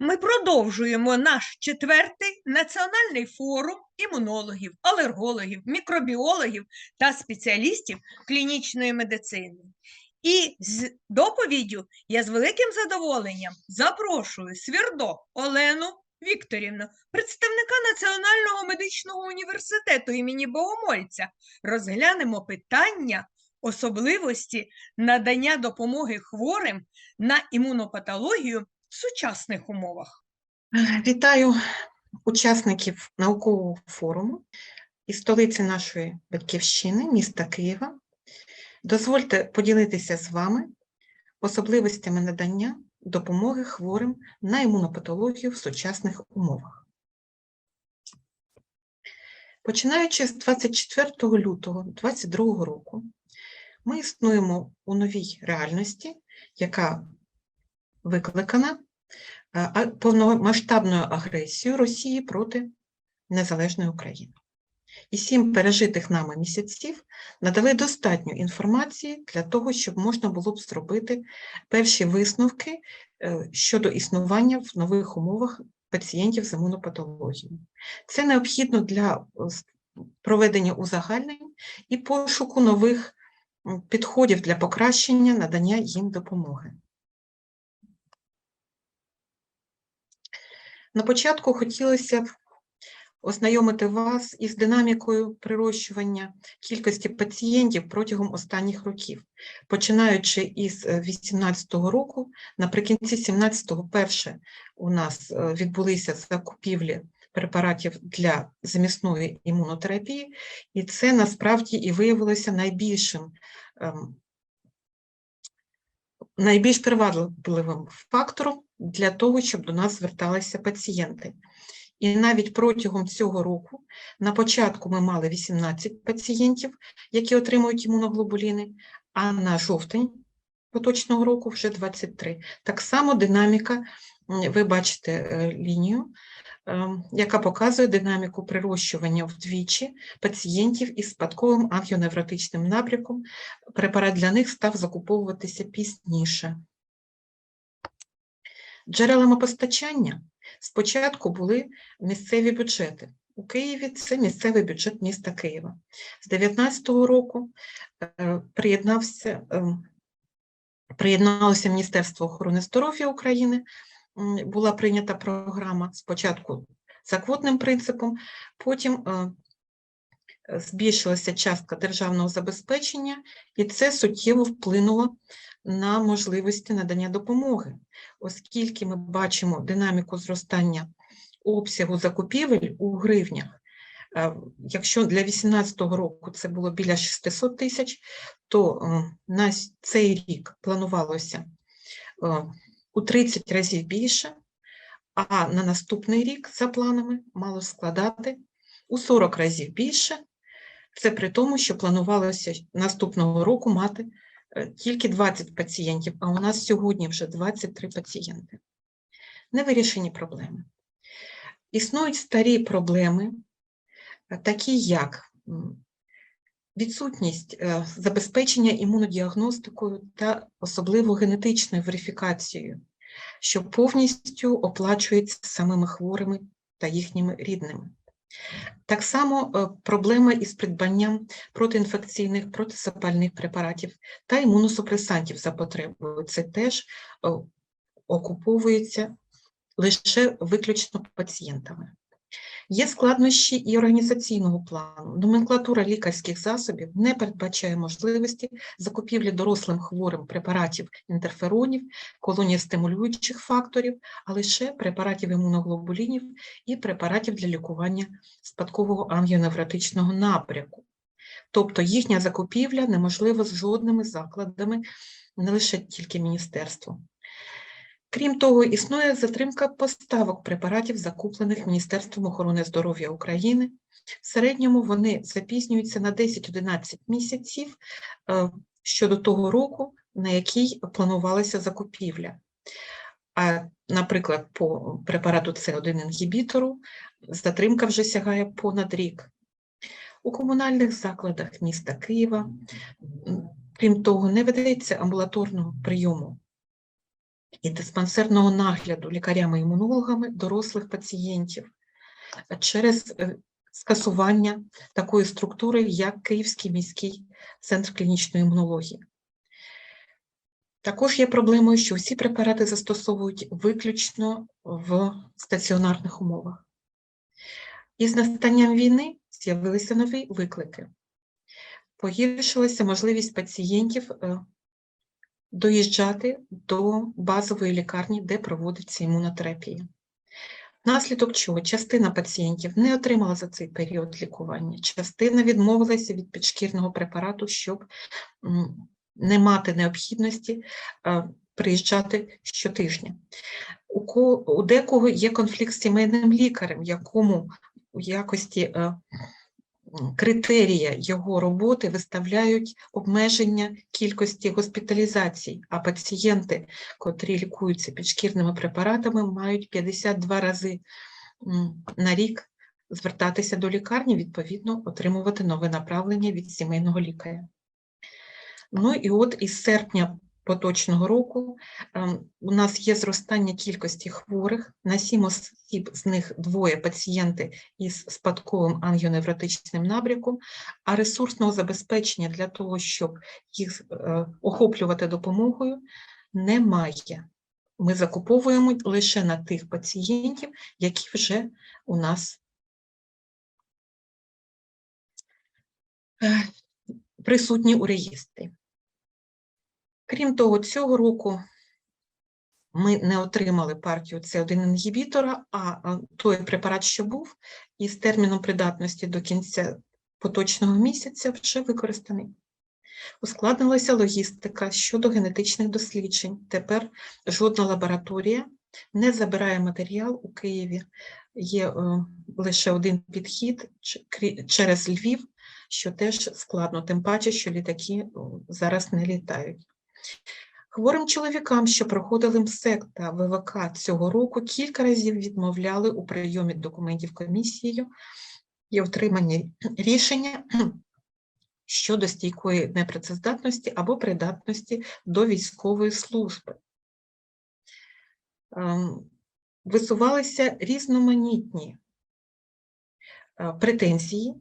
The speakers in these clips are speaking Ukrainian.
Ми продовжуємо наш четвертий національний форум імунологів, алергологів, мікробіологів та спеціалістів клінічної медицини. І з доповіддю я з великим задоволенням запрошую Свірдо Олену Вікторівну, представника Національного медичного університету імені Богомольця. Розглянемо питання особливості надання допомоги хворим на імунопатологію в сучасних умовах. Вітаю учасників наукового форуму із столиці нашої батьківщини, міста Києва. Дозвольте поділитися з вами особливостями надання допомоги хворим на імунопатологію в сучасних умовах. Починаючи з 24 лютого 2022 року, ми існуємо у новій реальності, яка викликана а- повномасштабною агресією Росії проти незалежної України. І сім пережитих нами місяців надали достатньо інформації для того, щоб можна було б зробити перші висновки е, щодо існування в нових умовах пацієнтів з імунопатологією. Це необхідно для е, проведення узагальнень і пошуку нових підходів для покращення надання їм допомоги. На початку хотілося б ознайомити вас із динамікою прирощування кількості пацієнтів протягом останніх років, починаючи із 2018 року, наприкінці 17-го перше у нас е, відбулися закупівлі препаратів для замісної імунотерапії, і це насправді і виявилося найбільшим ем, найбільш привабливим фактором для того, щоб до нас зверталися пацієнти. І навіть протягом цього року, на початку ми мали 18 пацієнтів, які отримують імуноглобуліни, а на жовтень поточного року вже 23. Так само динаміка, ви бачите е, лінію, ем, яка показує динаміку прирощування вдвічі пацієнтів із спадковим ангіоневротичним напрямком. Препарат для них став закуповуватися пізніше. Джерелами постачання спочатку були місцеві бюджети. У Києві це місцевий бюджет міста Києва. З 2019 року е, приєднався, ем, приєдналося Міністерство охорони здоров'я України, була прийнята програма спочатку за квотним принципом, потім е, збільшилася частка державного забезпечення, і це суттєво вплинуло на можливості надання допомоги, оскільки ми бачимо динаміку зростання обсягу закупівель у гривнях. Е, Якщо для 2018 року це було біля 600 тисяч, то на цей рік планувалося е, у 30 разів більше, а на наступний рік за планами мало складати у 40 разів більше. Це при тому, що планувалося наступного року мати е, тільки 20 пацієнтів, а у нас сьогодні вже 23 пацієнти. Невирішені проблеми. Існують старі проблеми, е, такі як відсутність е, забезпечення імунодіагностикою та особливо генетичною верифікацією, що повністю оплачується самими хворими та їхніми рідними. Так само е, проблема із придбанням протиінфекційних, протизапальних препаратів та імуносупресантів за потребою. Це теж е, окуповується лише виключно пацієнтами. Є складнощі і організаційного плану. Номенклатура лікарських засобів не передбачає можливості закупівлі дорослим хворим препаратів інтерферонів, колонієстимулюючих факторів, а лише препаратів імуноглобулінів і препаратів для лікування спадкового ангіоневротичного напряку. Тобто їхня закупівля неможлива з жодними закладами, не лише тільки міністерством. Крім того, існує затримка поставок препаратів, закуплених Міністерством охорони здоров'я України. В середньому вони запізнюються на 10-11 місяців е, щодо того року, на який планувалася закупівля. А, наприклад, по препарату С1 інгібітору затримка вже сягає понад рік. У комунальних закладах міста Києва, крім того, не ведеться амбулаторного прийому і диспансерного нагляду лікарями-імунологами дорослих пацієнтів через е, скасування такої структури, як Київський міський центр клінічної імунології. Також є проблемою, що всі препарати застосовують виключно в стаціонарних умовах. Із настанням війни з'явилися нові виклики. Погіршилася можливість пацієнтів е, доїжджати до базової лікарні, де проводиться імунотерапія. Внаслідок чого частина пацієнтів не отримала за цей період лікування, частина відмовилася від підшкірного препарату, щоб не мати необхідності е, приїжджати щотижня. У, ко, у декого є конфлікт з сімейним лікарем, якому у якості е, критерія його роботи виставляють обмеження кількості госпіталізацій, а пацієнти, котрі лікуються підшкірними препаратами, мають 52 рази на рік звертатися до лікарні, відповідно, отримувати нове направлення від сімейного лікаря. Ну і от із серпня поточного року ем, у нас є зростання кількості хворих. На сім осіб з них двоє пацієнти із спадковим ангіоневротичним набряком, а ресурсного забезпечення для того, щоб їх е, охоплювати допомогою, немає. Ми закуповуємо лише на тих пацієнтів, які вже у нас е, присутні у реєстрі. Крім того, цього року ми не отримали партію С1 інгібітора, а той препарат, що був, із терміном придатності до кінця поточного місяця вже використаний. Ускладнилася логістика щодо генетичних досліджень. Тепер жодна лабораторія не забирає матеріал у Києві. Є е, лише один підхід через Львів, що теж складно, тим паче, що літаки зараз не літають. Хворим чоловікам, що проходили МСЕК та ВВК цього року, кілька разів відмовляли у прийомі документів комісією і отриманні рішення щодо стійкої непрацездатності або придатності до військової служби. Ем, Висувалися різноманітні е, претензії,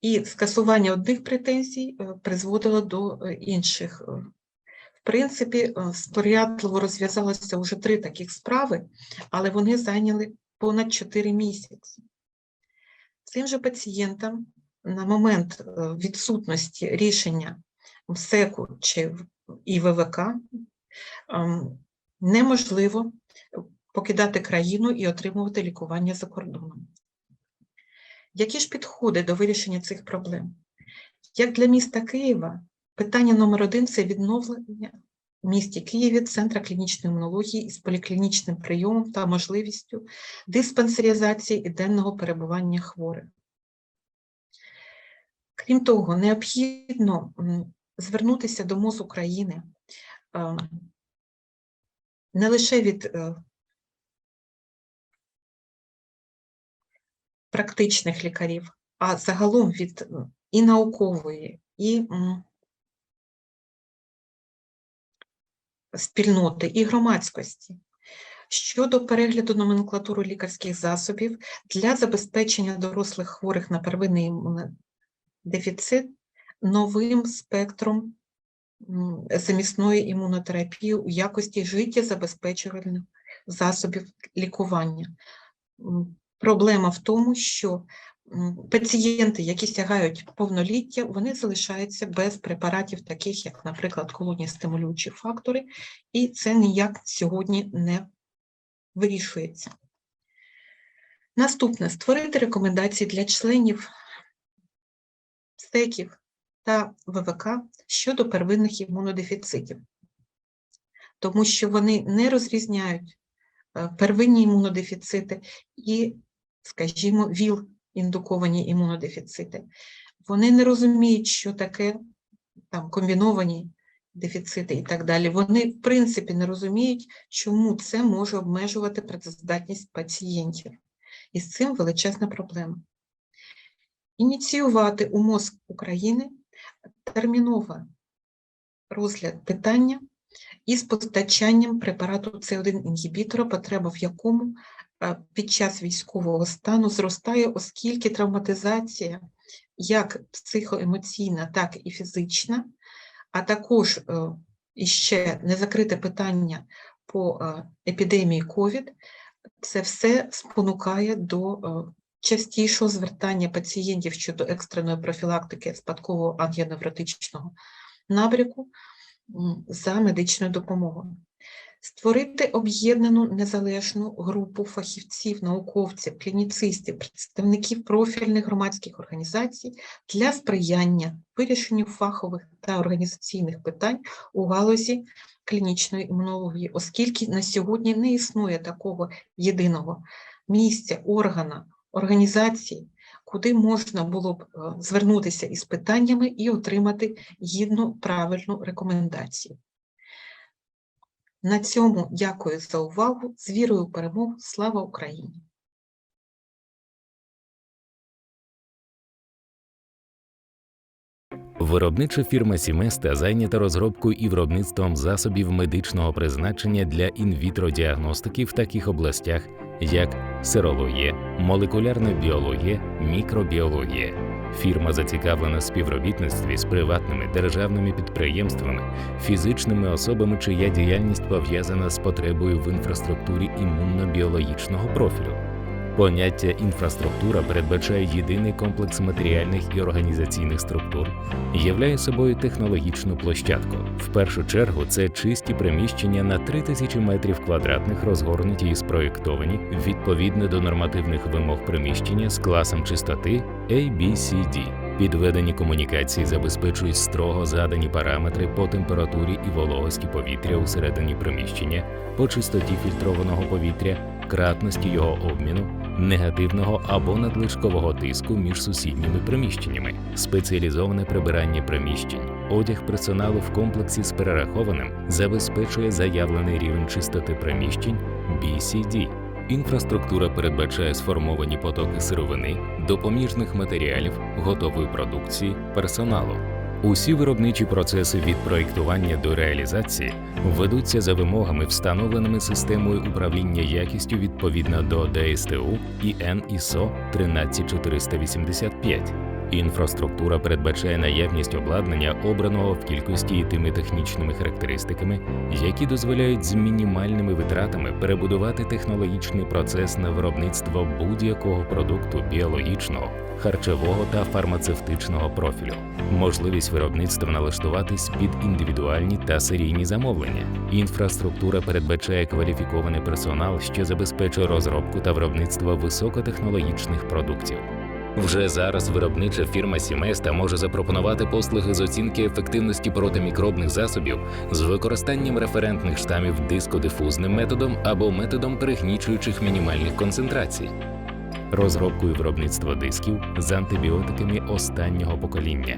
і скасування одних претензій е, призводило до е, інших. Е, В принципі, сприятливо розв'язалося вже три таких справи, але вони зайняли понад 4 місяці. Цим же пацієнтам на момент відсутності рішення МСЕКу чи в- і ВВК ем, неможливо покидати країну і отримувати лікування за кордоном. Які ж підходи до вирішення цих проблем? Як для міста Києва, питання номер один це відновлення в місті Києві Центра клінічної імунології із поліклінічним прийомом та можливістю диспансеризації і денного перебування хворих. Крім того, необхідно звернутися до МОЗ України е, не лише від практичних лікарів, а загалом від і наукової, і спільноти, і громадськості щодо перегляду номенклатури лікарських засобів для забезпечення дорослих хворих на первинний імунодефіцит новим спектром замісної імунотерапії у якості життєзабезпечувальних засобів лікування. Проблема в тому, що пацієнти, які сягають повноліття, вони залишаються без препаратів, таких як, наприклад, колонії стимулюючі фактори, і це ніяк сьогодні не вирішується. Наступне створити рекомендації для членів СТЕКів та ВВК щодо первинних імунодефіцитів, тому що вони не розрізняють е, первинні імунодефіцити і, скажімо, ВІЛ-індуковані імунодефіцити. Вони не розуміють, що таке там комбіновані дефіцити і так далі. Вони, в принципі, не розуміють, чому це може обмежувати працездатність пацієнтів. І з цим величезна проблема. Ініціювати у МОЗ України терміново розгляд питання із постачанням препарату С1 інгібітора, потреба в якому під час військового стану зростає, оскільки травматизація як психоемоційна, так і фізична, а також е, іще незакрите питання по е, епідемії COVID, це все спонукає до е, частішого звертання пацієнтів щодо екстреної профілактики спадкового ангіоневротичного набряку за медичною допомогою. Створити об'єднану незалежну групу фахівців, науковців, клініцистів, представників профільних громадських організацій для сприяння вирішенню фахових та організаційних питань у галузі клінічної імунології, оскільки на сьогодні не існує такого єдиного місця, органа, організації, куди можна було б е, звернутися із питаннями і отримати гідну правильну рекомендацію. На цьому дякую за увагу. З вірою в перемогу. Слава Україні! Виробнича фірма Сіместа зайнята розробкою і виробництвом засобів медичного призначення для інвітро діагностики в таких областях, як серологія, молекулярна біологія, мікробіологія. Фірма зацікавлена співробітництві з приватними державними підприємствами, фізичними особами, чия діяльність пов'язана з потребою в інфраструктурі імунно-біологічного профілю. Поняття інфраструктура передбачає єдиний комплекс матеріальних і організаційних структур, являє собою технологічну площадку. В першу чергу це чисті приміщення на 3000 метрів квадратних, розгорнуті і спроєктовані відповідно до нормативних вимог приміщення з класом чистоти ABCD. Підведені комунікації забезпечують строго задані параметри по температурі і вологості повітря усередині приміщення, по чистоті фільтрованого повітря, кратності його обміну, негативного або надлишкового тиску між сусідніми приміщеннями, спеціалізоване прибирання приміщень, одяг персоналу в комплексі з перерахованим забезпечує заявлений рівень чистоти приміщень BCD. Інфраструктура передбачає сформовані потоки сировини, допоміжних матеріалів, готової продукції, персоналу. Усі виробничі процеси від проєктування до реалізації ведуться за вимогами, встановленими системою управління якістю відповідно до ДСТУ і НІСО 13485. Інфраструктура передбачає наявність обладнання, обраного в кількості і тими технічними характеристиками, які дозволяють з мінімальними витратами перебудувати технологічний процес на виробництво будь-якого продукту біологічного, харчового та фармацевтичного профілю, можливість виробництва налаштуватись під індивідуальні та серійні замовлення. Інфраструктура передбачає кваліфікований персонал, що забезпечує розробку та виробництво високотехнологічних продуктів. Вже зараз виробнича фірма Сіместа може запропонувати послуги з оцінки ефективності протимікробних засобів з використанням референтних штамів дискодифузним методом або методом пригнічуючих мінімальних концентрацій. Розробку і виробництво дисків з антибіотиками останнього покоління,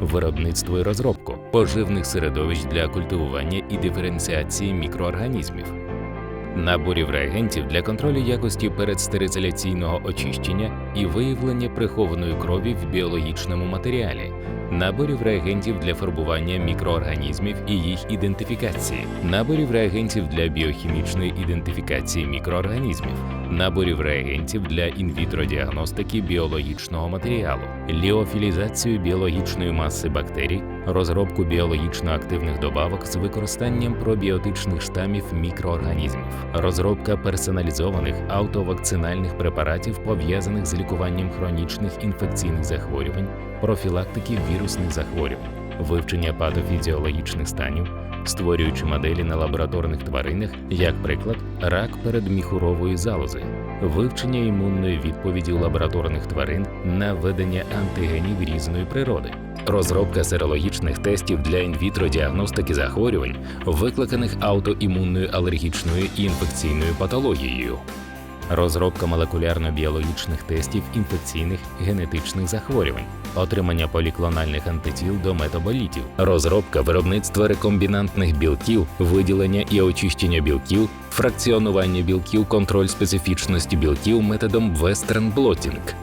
виробництво і розробку поживних середовищ для культивування і диференціації мікроорганізмів, наборів реагентів для контролю якості передстерилізаційного очищення і виявлення прихованої крові в біологічному матеріалі, наборів реагентів для фарбування мікроорганізмів і їх ідентифікації, наборів реагентів для біохімічної ідентифікації мікроорганізмів, наборів реагентів для інвітро діагностики біологічного матеріалу, ліофілізацію біологічної маси бактерій, розробку біологічно активних добавок з використанням пробіотичних штамів мікроорганізмів, розробка персоналізованих автовакцинальних препаратів, пов'язаних з лікуванням хронічних інфекційних захворювань, профілактики вірусних захворювань, вивчення патофізіологічних станів, створюючи моделі на лабораторних тваринах, як приклад, рак передміхурової залози, вивчення імунної відповіді лабораторних тварин на введення антигенів різної природи. Розробка серологічних тестів для інвітро діагностики захворювань, викликаних аутоімунною алергічною і інфекційною патологією, розробка молекулярно-біологічних тестів інфекційних генетичних захворювань, отримання поліклональних антитіл до метаболітів, розробка виробництва рекомбінантних білків, виділення і очищення білків, фракціонування білків, контроль специфічності білків методом Western Blotting,